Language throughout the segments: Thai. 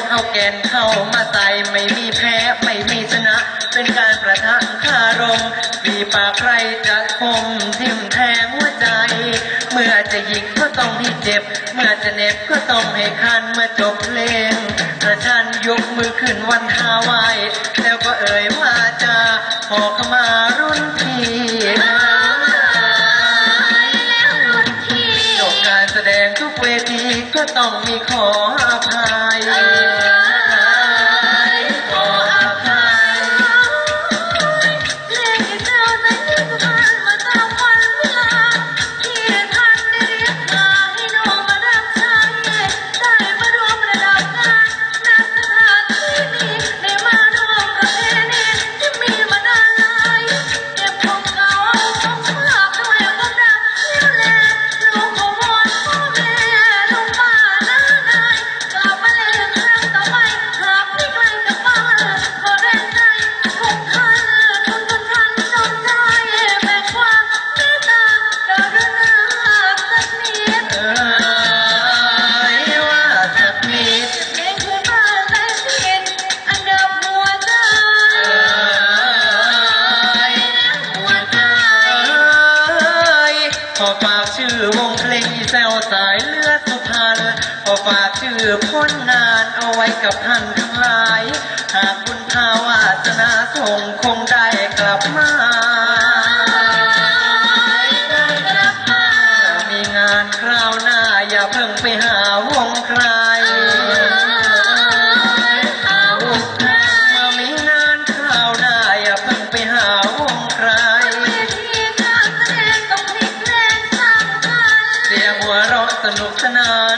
กเอายไม่มีแพ้ไม่มีชนะ เป็นการประทะคารม มีปากใครจะคมทิ่มแทงหัวใจ เมื่อจะยิงก็ต้องให้เจ็บ เมื่อจะเน็บก็ต้องให้คันเมื่อจบเพลงกระชันยกมือขึ้นวันฮาวายแล้วก็เอ่ยว่าจะขอขมา ต้องมีขออภัยเอ้ย อฝากชื่อวงเพลงอีแซวสายเลือดสุพรรณขอฝากชื่อพ้นงานเอาไว้กับท่านทั้งหลาย หากคุณภาวาสนาส่งคงได้กลับมา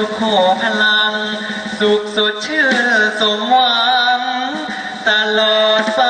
สุขโขพลัง สุขสดชื่นสมหวัง ตลอดไป